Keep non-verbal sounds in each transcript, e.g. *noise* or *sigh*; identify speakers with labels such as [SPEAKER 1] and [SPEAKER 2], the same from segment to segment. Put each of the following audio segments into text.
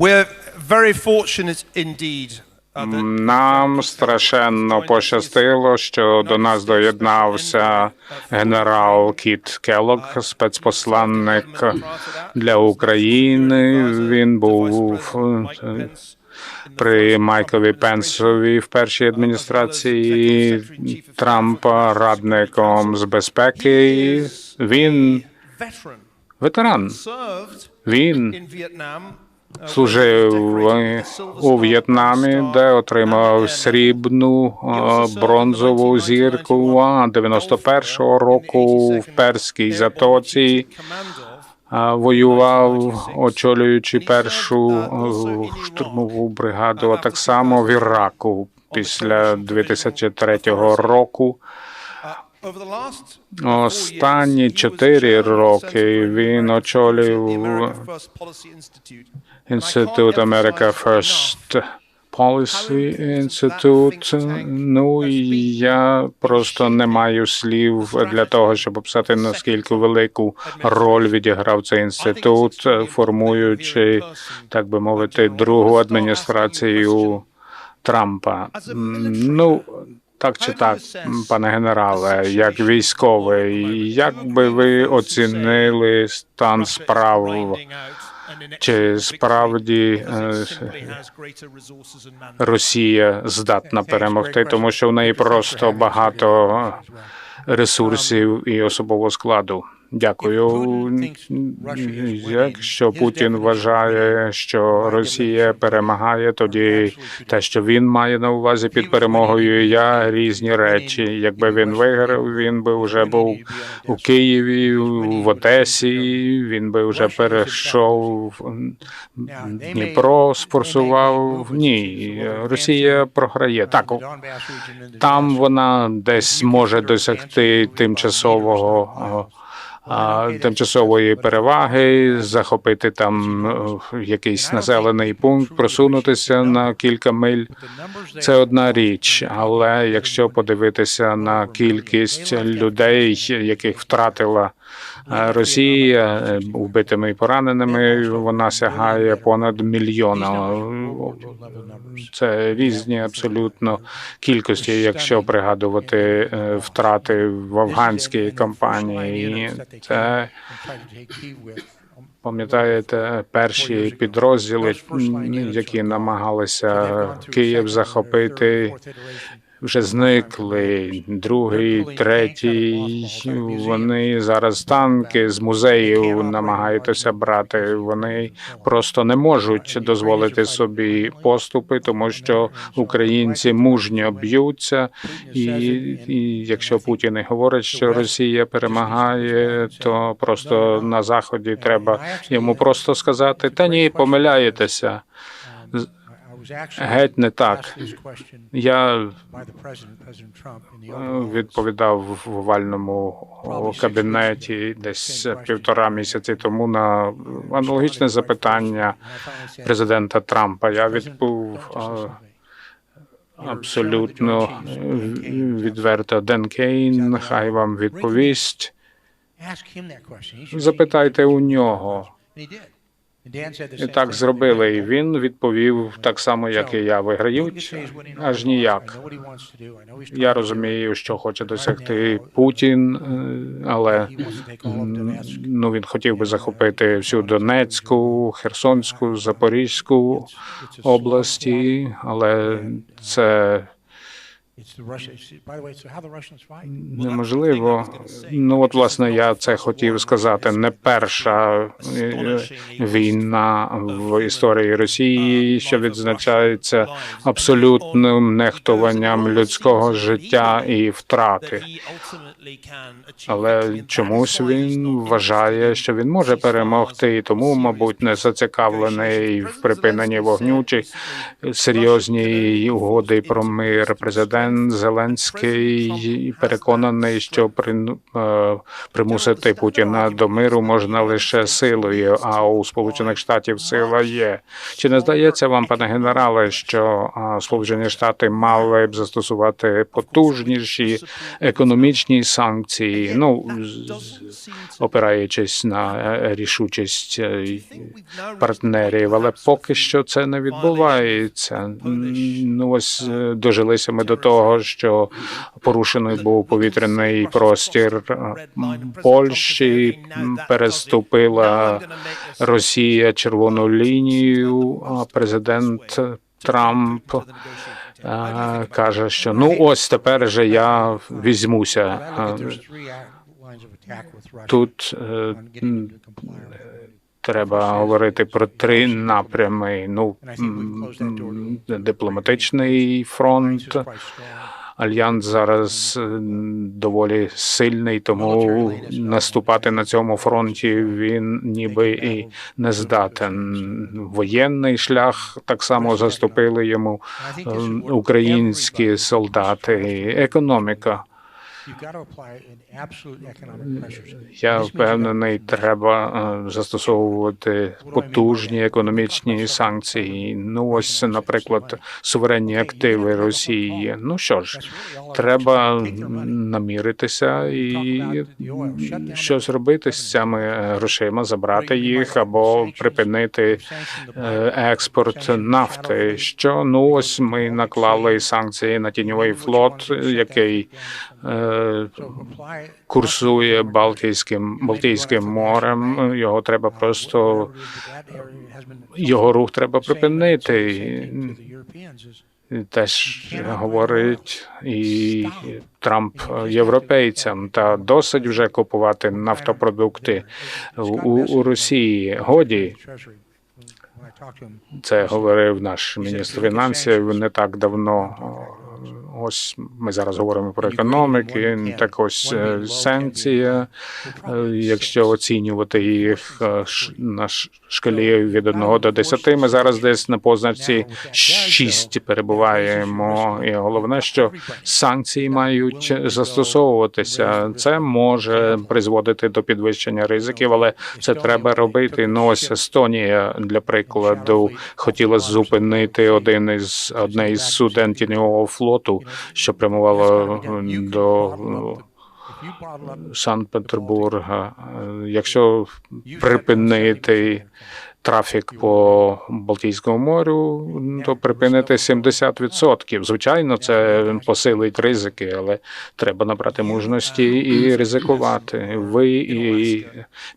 [SPEAKER 1] We're very fortunate indeed. uh,
[SPEAKER 2] Нам страшенно пощастило, що до нас доєднався генерал Кіт Келлог, спецпосланник для України. Він був е, при Майкові Пенсові в першій адміністрації Трампа радником з безпеки. Він ветеран. Він
[SPEAKER 1] uh,
[SPEAKER 2] служив у В'єтнамі, де отримав срібну бронзову зірку а 91-го року в Перській затоці. Воював, очолюючи першу е, штурмову бригаду, а так само в Іраку після 2003 року. Останні чотири роки він очолював Інститут America First Policy Institute. Ну і я просто не маю слів для того, щоб описати наскільки велику роль відіграв цей інститут, формуючи, так би мовити, другу адміністрацію Трампа. Ну, так чи так, пане генерале, як військовий, як би ви оцінили стан справ? Чи справді е, Росія здатна перемогти, тому що в неї просто багато ресурсів і особового складу. Дякую. Якщо Путін вважає, що Росія перемагає, тоді те, що він має на увазі під перемогою, я різні речі. Якби він виграв, він би вже був у Києві, в Одесі. Він би вже перейшов Дніпро, сфорсував. Ні, Росія програє. Так, там вона десь може досягти тимчасового тимчасової переваги, захопити там е, якийсь населений пункт, просунутися на кілька миль. Це одна річ, але якщо подивитися на кількість людей, яких втратила е, Росія е, вбитими і пораненими, вона сягає понад мільйона. Це різні абсолютно кількості, якщо пригадувати е, втрати в афганській кампанії. Це пам'ятаєте перші підрозділи, які намагалися Київ захопити. Вже зникли другий, третій. Вони зараз танки з музеїв намагаються брати. Вони просто не можуть дозволити собі поступи, тому що українці мужньо б'ються. І, і якщо Путін і говорить, що Росія перемагає, то просто на заході треба йому просто сказати: та ні, помиляєтеся. Геть не так. Я е, відповідав в овальному кабінеті десь півтора місяці тому на аналогічне запитання президента Трампа. Я е, абсолютно відверто. Ден Кейн, хай вам відповість. Запитайте у нього. І так зробили, і він відповів так само, як і я. Виграють аж ніяк. Я розумію, що хоче досягти Путін, е, але ну він хотів би захопити всю Донецьку, Херсонську, Запорізьку області, але це неможливо. Ну от власне я це хотів сказати. Не перша е, війна в історії Росії, що відзначається абсолютним нехтуванням людського життя і втрати. Але чомусь він вважає, що він може перемогти, і тому, мабуть, не зацікавлений в припиненні вогню чи серйозній угоди про мир президент президент Зеленський переконаний, що е, примусити Путіна до миру можна лише силою, а у Сполучених Штатів сила є. Чи не здається вам, пане генерале, що е, Сполучені Штати мали б застосувати потужніші економічні санкції? Ну опираючись на е, рішучість партнерів, але поки що це не відбувається. Ну ось дожилися ми до того, що порушений був повітряний простір е, Польщі, переступила Росія червону лінію. А президент Трамп е, каже, що ну ось тепер же я візьмуся. Е, Тут треба говорити про три напрями. Ну дипломатичний фронт. Альянс зараз е, доволі сильний, тому наступати на цьому фронті він ніби і не здатен. Воєнний шлях так само заступили йому е, українські солдати. Економіка. Я впевнений, треба е, застосовувати потужні економічні санкції. Ну ось, наприклад, суверенні активи Росії. Ну що ж, треба наміритися і щось робити з цими грошима, забрати їх або припинити е, експорт нафти. Що? Ну ось ми наклали санкції на тіньовий флот, який е, курсує Балтійським Балтійським морем. Його треба просто його рух треба припинити. Теж говорить і Трамп європейцям, та досить вже купувати нафтопродукти у, у Росії. Годі це говорив наш міністр фінансів не так давно. Ось ми зараз говоримо про економіки. Так ось е, санкція. е, Якщо оцінювати їх е, на шкалі від 1 до 10, ми зараз десь на позначці 6 перебуваємо. І головне, що санкції мають застосовуватися. Це може призводити до підвищення ризиків, але це треба робити. Ну ось Естонія, для прикладу, хотіла зупинити один із одне із суден тіньового флоту, що прямувало до Санкт-Петербурга. Якщо припинити трафік по Балтійському морю, то припинити 70%. Звичайно, це посилить ризики, але треба набрати мужності і ризикувати. Ви і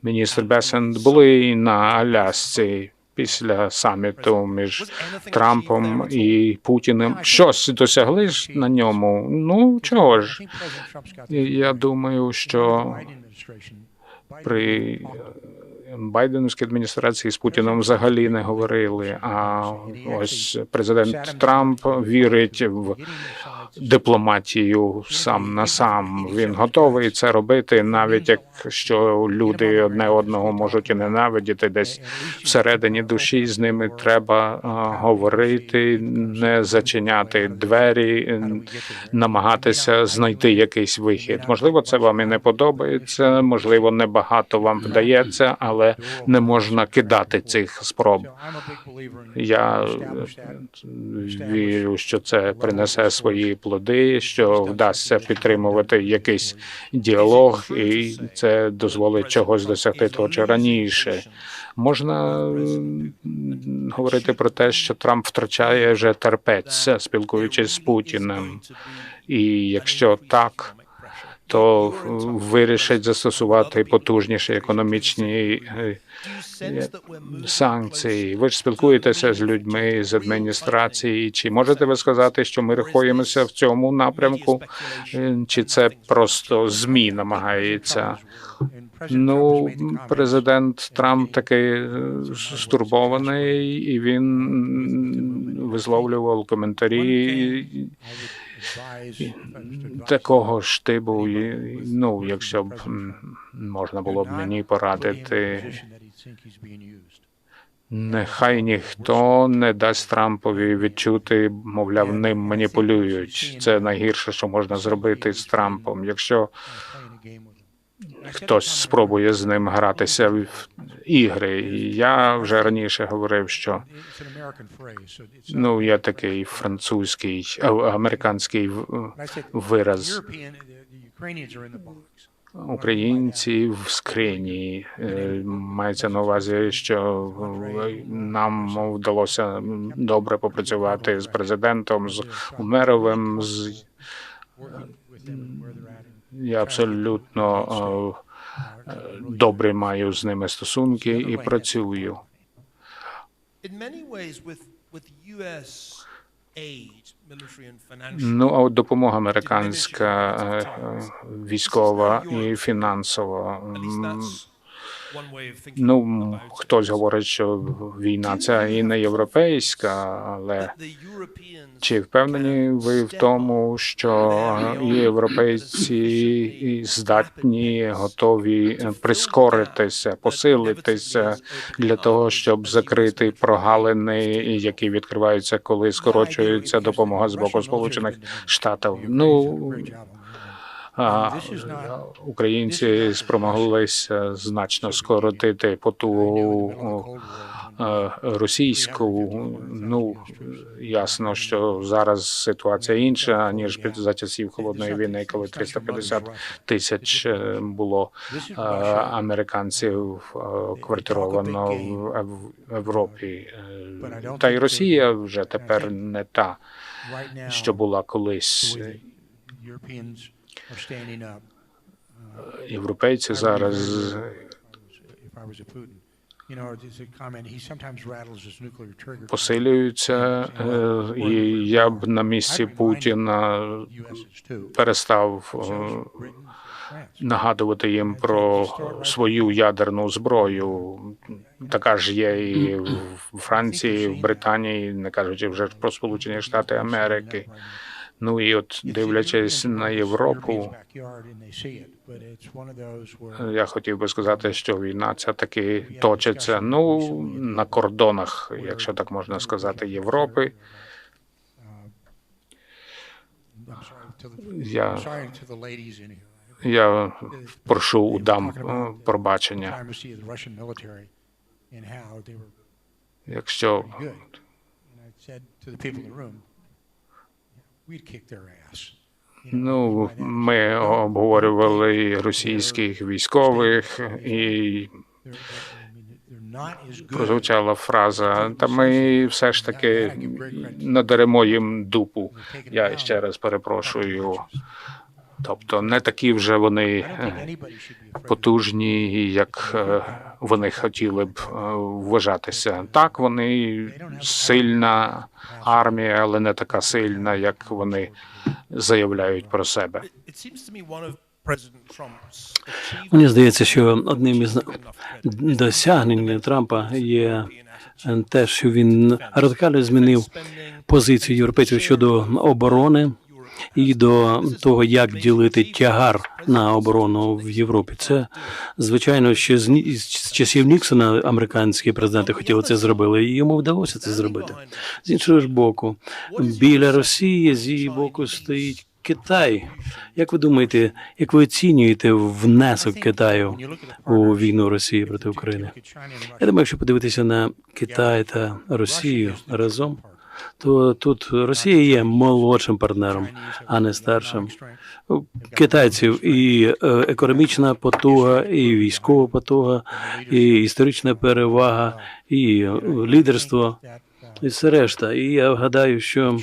[SPEAKER 2] міністр Бесент були на Алясці після саміту між Трампом і Путіним. Щось досягли ж на ньому. Ну чого ж? Я думаю, що при Байденівській адміністрації з Путіном взагалі не говорили. А ось президент Трамп вірить в дипломатію сам на сам. Він готовий це робити, навіть якщо люди одне одного можуть і ненавидіти, десь всередині душі з ними треба говорити, не зачиняти двері, намагатися знайти якийсь вихід. Можливо, це вам і не подобається, можливо, небагато вам вдається, але не можна кидати цих спроб. Я вірю, що це принесе свої плоди, що вдасться підтримувати якийсь діалог, і це дозволить чогось досягти того чи раніше. Можна говорити про те, що Трамп втрачає вже терпець, спілкуючись з Путіним. І якщо так, то вирішить застосувати потужніші економічні е, санкції. Ви ж спілкуєтеся з людьми з адміністрації. Чи можете ви сказати, що ми рахуємося в цьому напрямку? Е, Чи це просто змі намагається? Ну, президент Трамп такий стурбований, і він висловлював коментарі такого ж типу. Ну, якщо б можна було б мені порадити Нехай ніхто не дасть Трампові відчути, мовляв, ним маніпулюють. Це найгірше, що можна зробити з Трампом. Якщо хтось спробує з ним гратися в ігри. Я вже раніше говорив, що ну є такий французький, американський вираз. Українці в скрині Е, мається на увазі, що нам вдалося добре попрацювати з президентом, з Умеровим. З я абсолютно е, добре маю з ними стосунки і працюю. Ну а от допомога американська е, е, військова і фінансова. Ну, хтось говорить, що війна це і не європейська, але чи впевнені ви в тому, що європейці здатні, готові прискоритися, посилитися для того, щоб закрити прогалини, які відкриваються, коли скорочується допомога з боку Сполучених Штатів? Ну українці спромоглися значно скоротити потугу російську. Ну ясно, що зараз ситуація інша ніж під за часів холодної війни, коли 350 тисяч е, було е, американців е, квартировано в Європі. Та й Росія вже тепер не та, що була колись. Європейці зараз посилюються, е, і я б на місці Путіна перестав е, нагадувати їм про свою ядерну зброю. Така ж є і в Франції, в Британії, не кажучи вже про Сполучені Штати Америки. Ну і от дивлячись на Європу, я хотів би сказати, що війна ця таки точиться ну на кордонах, якщо так можна сказати, Європи. Я, я прошу у дам е, пробачення, якщо ну ми обговорювали російських військових і прозвучала фраза, та ми все ж таки надаремо їм дупу. Я ще раз перепрошую. Тобто не такі вже вони потужні, як вони хотіли б е, вважатися. Так, вони сильна армія, але не така сильна, як вони заявляють про себе.
[SPEAKER 3] Мені здається, що одним із досягнень Трампа є те, що він радикально змінив позицію європейців щодо оборони і до того, як ділити тягар на оборону в Європі. Це звичайно ще з, часів Ніксона американські президенти хотіли це зробили, і йому вдалося це зробити. З іншого ж боку, біля Росії з її боку стоїть Китай. Як ви думаєте, як ви оцінюєте внесок Китаю у війну Росії проти України? Я думаю, якщо подивитися на Китай та Росію разом, то тут Росія є молодшим партнером, а не старшим. Китайців і е, економічна потуга, і військова потуга, і історична перевага, і лідерство, і все решта. І я гадаю, що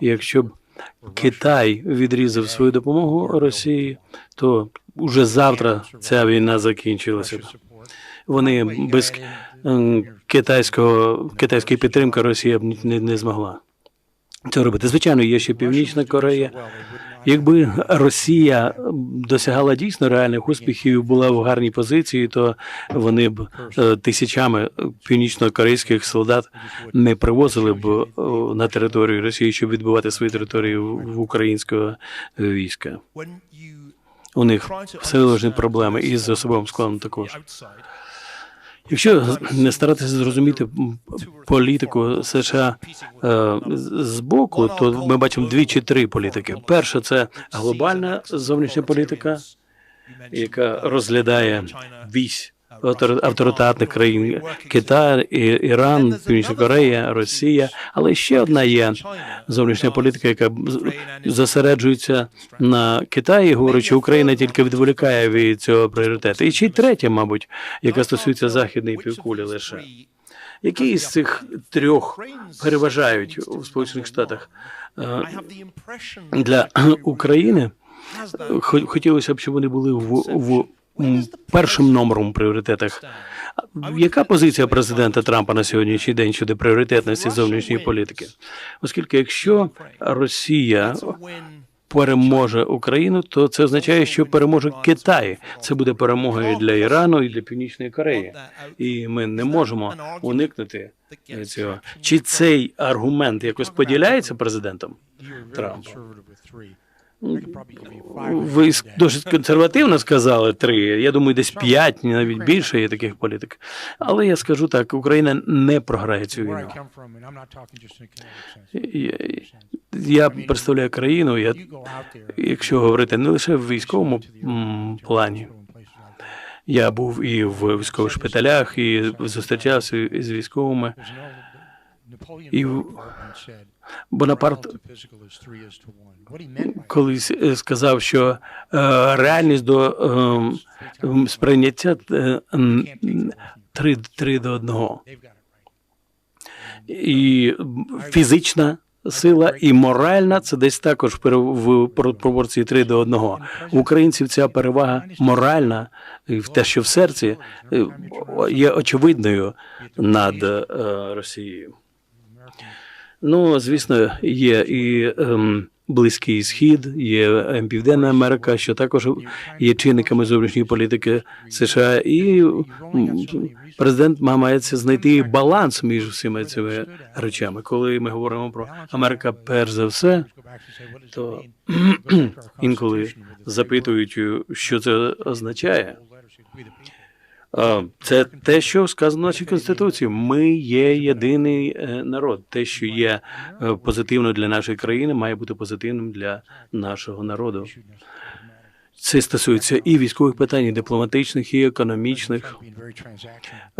[SPEAKER 3] якщо б Китай відрізав свою допомогу Росії, то уже завтра ця війна закінчилася. Вони без китайського китайської підтримки Росія б не, не змогла це робити. Звичайно, є ще Північна Корея. Якби Росія досягала дійсно реальних успіхів, і була в гарній позиції, то вони б е, тисячами північно-корейських солдат не привозили б е, на територію Росії, щоб відбувати свої території в українського війська. У них все проблеми із особовим складом також. Якщо не старатися зрозуміти політику США е, з- збоку, то ми бачимо дві чи три політики. Перша це глобальна зовнішня політика, яка розглядає вісь авторитарних країн Китай, Іран, Північна Корея, Росія. Але ще одна є зовнішня політика, яка зосереджується на Китаї, говорячи, Україна тільки відволікає від цього пріоритету. І ще й третя, мабуть, яка стосується західної півкулі лише. Які із цих трьох переважають у Сполучених Штатах Е, для *clears throat* України? Хотілося б, щоб вони були в, в першим номером у пріоритетах. Яка позиція президента Трампа на сьогоднішній день щодо пріоритетності зовнішньої політики? Оскільки якщо Росія переможе Україну, то це означає, що переможе Китай. Це буде перемогою для Ірану і для Північної Кореї. І ми не можемо уникнути цього. Чи цей аргумент якось поділяється президентом? Трамп. Ви досить консервативно сказали три. Я думаю, десь п'ять, навіть більше є таких політик. Але я скажу так: Україна не програє цю війну. Я, представляю країну. Я, якщо говорити не лише в військовому плані, я був і в військових шпиталях, і зустрічався із військовими. І Бонапарт колись е, сказав, що е, реальність до ем, ем, сприйняття е, м, три, три до одного. І фізична сила і моральна це десь також в пропорції 3 до 1. У українців ця перевага моральна, і в те, що в серці, е, є очевидною над е, Росією. Ну, звісно, є і ем, Близький Схід, є ем, Південна Америка, що також є чинниками зовнішньої політики США, і президент мається знайти баланс між всіма цими речами. Коли ми говоримо про Америка, перш за все, то *clears throat* інколи запитують, що це означає. Це те, що сказано в конституції. Ми є єдиний е, народ. Те, що є е, позитивно для нашої країни, має бути позитивним для нашого народу. Це стосується і військових питань, і дипломатичних, і економічних.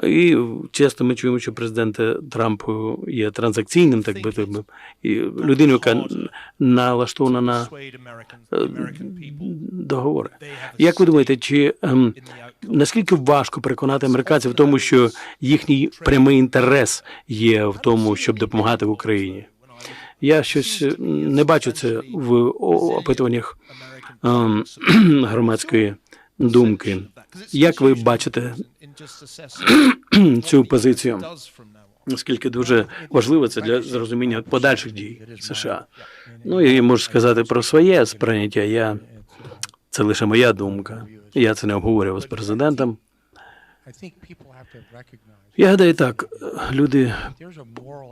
[SPEAKER 3] І часто ми чуємо, що президент Трамп є транзакційним, так би так би, і людиною, яка налаштована на е, договори. Як ви думаєте, чи ем, наскільки важко переконати американців в тому, що їхній прямий інтерес є в тому, щоб допомагати в Україні? Я щось е, не бачу це в опитуваннях *clears throat* громадської думки. Як ви бачите *clears throat* цю позицію? Наскільки дуже важливо це для зрозуміння подальших дій США? Ну і можу сказати про своє сприйняття. Я це лише моя думка. Я це не обговорював з президентом. Я гадаю так, люди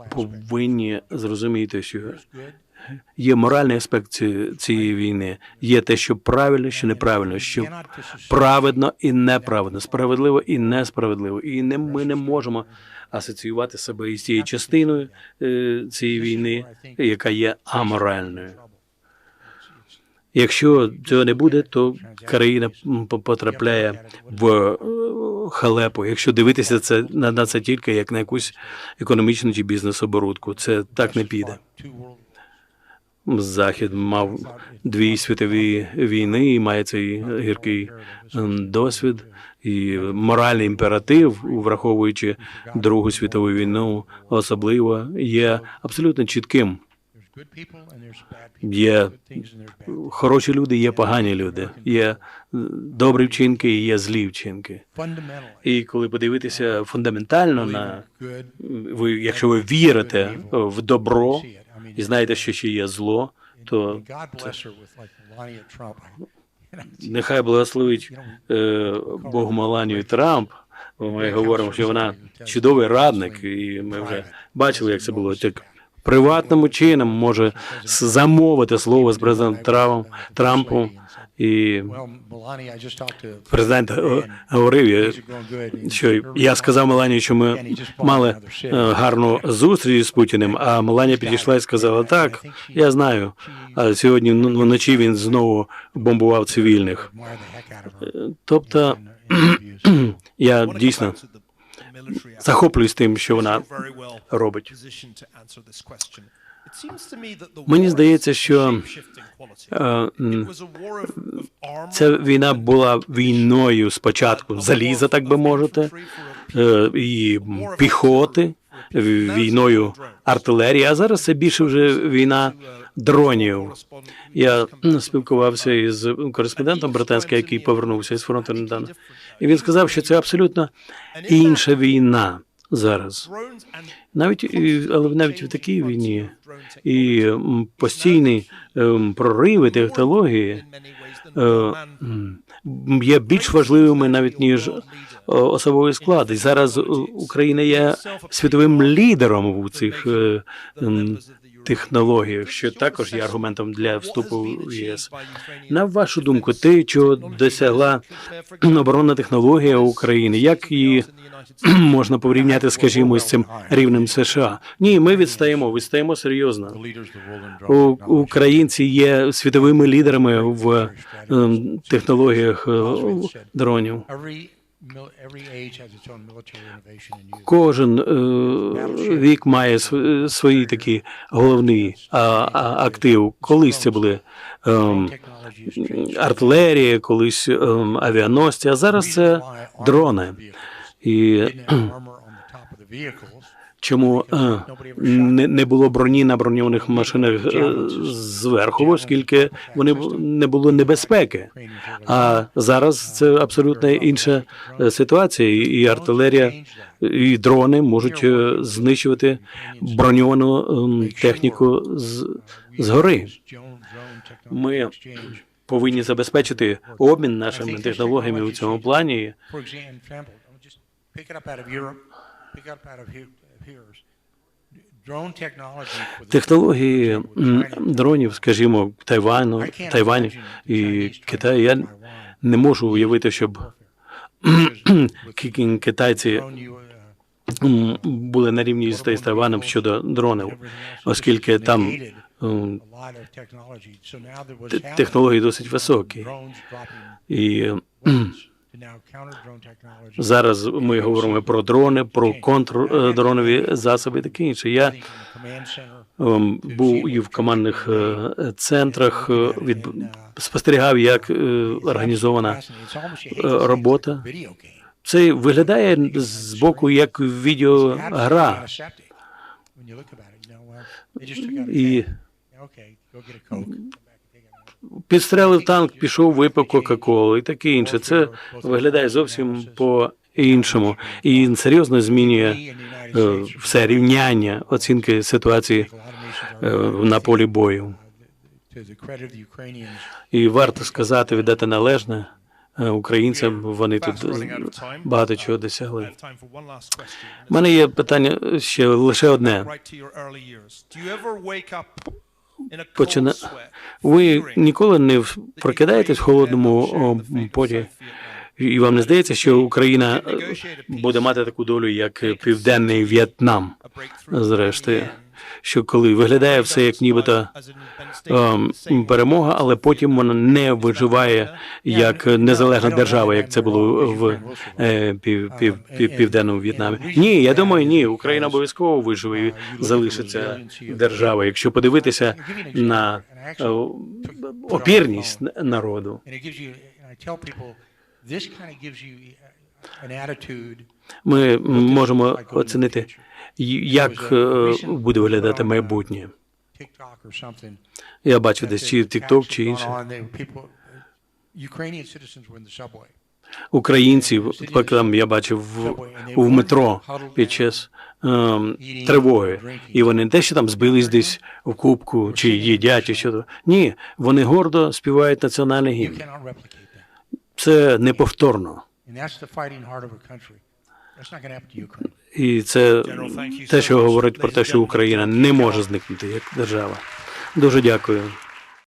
[SPEAKER 3] повинні зрозуміти, що. Є моральний аспект цієї війни. Є те, що правильно, що неправильно, що праведно і неправедно, справедливо і несправедливо. І не ми не можемо асоціювати себе із цією частиною е, цієї війни, яка є аморальною. Якщо цього не буде, то країна по- потрапляє в е, халепу. Якщо дивитися це на, це тільки як на якусь економічну чи бізнес-оборудку, це так не піде. Захід мав дві світові війни і має цей гіркий ем, досвід і моральний імператив, враховуючи Другу світову війну, особливо є абсолютно чітким. Є хороші люди, є погані люди, є е, добрі вчинки, і є злі вчинки. І коли подивитися фундаментально на ви, якщо ви вірите в добро і знаєте, що ще є зло, то
[SPEAKER 4] це... Trump.
[SPEAKER 3] нехай благословить е, Бог Маланію Трамп. Бо ми говоримо, що вона чудовий радник, і ми вже бачили, як це було. Так приватним чином може замовити слово з президентом Трампом І президент е, говорив,
[SPEAKER 4] good.
[SPEAKER 3] що я сказав Мелані, що ми мали е, гарну зустріч з Путіним, а Меланія підійшла і сказала, так, я знаю. А сьогодні вночі він знову бомбував цивільних. Тобто *clears throat* я дійсно захоплююсь тим, що вона робить. Мені здається, що. Е, Ця війна була війною спочатку заліза, так би мовити, е, і піхоти, війною артилерії, а зараз це більше вже війна дронів. Я спілкувався із кореспондентом британським, який повернувся із фронту недавно, і він сказав, що це абсолютно інша війна зараз. Навіть але навіть в такій війні і постійні ем, прориви технології е, є більш важливими навіть ніж е, особовий склад. І зараз Україна є світовим лідером у цих технологіях, що також є аргументом для вступу в ЄС. На вашу думку, те, чого досягла оборонна технологія України, як її *clears throat* можна порівняти, скажімо, з цим рівнем США? Ні, ми відстаємо, відстаємо серйозно. Українці є світовими лідерами в ем, технологіях е, дронів. Кожен е, вік має свої такі головні а, а, актив. Колись це були
[SPEAKER 4] е,
[SPEAKER 3] артилерія, колись е, авіаносці, а зараз це дрони. І Чому е, не, було броні на броньованих машинах е, зверху, оскільки вони не було небезпеки. А зараз це абсолютно інша е, ситуація, і- артилерія, і дрони можуть знищувати броньовану ем, техніку з, згори. Ми повинні забезпечити обмін нашими технологіями у цьому плані.
[SPEAKER 4] Pick it up out of Europe, pick it up out of here,
[SPEAKER 3] Технології дронів, скажімо, Тайвану, Тайвані і Китаю. Я не можу уявити, щоб *clears throat* китайці
[SPEAKER 4] uh,
[SPEAKER 3] були на рівні з Тайваном щодо дронів, оскільки там технології досить високі. І зараз ми говоримо про дрони, про контрдронові засоби таке інше. Я ем, був і в командних е, центрах, е, від спостерігав, як е, організована е, робота. Це виглядає з боку як відеогра. І підстрелив танк, пішов, випив Кока-Колу і таке інше. Це виглядає зовсім по-іншому. І серйозно змінює е, все рівняння оцінки ситуації е, на полі бою. І варто сказати, віддати належне е, українцям. Вони тут багато чого досягли. У мене є питання ще лише одне. Почина... Ви ніколи не прокидаєтесь в холодному поті, і вам не здається, що Україна е, буде мати таку долю, як е, Південний В'єтнам, зрештою. Що коли виглядає все як нібито ем, перемога, але потім вона не виживає як незалежна держава, як це було в е, пів, пів, пів, південному В'єтнамі. Ні, я думаю, ні. Україна обов'язково виживе і залишиться державою. Якщо подивитися на е, опірність народу. Ми можемо оцінити, як е, буде виглядати майбутнє. Я бачив десь чи TikTok, чи інше.
[SPEAKER 4] subway.
[SPEAKER 3] Українців, там я бачив в, в метро під час ем, тривоги. І вони не те, що там збились десь в кубку, чи їдять, чи що то. Ні, вони гордо співають національний гімн. Це неповторно. І це те, що говорить про те, що Україна не може зникнути як держава. Дуже дякую.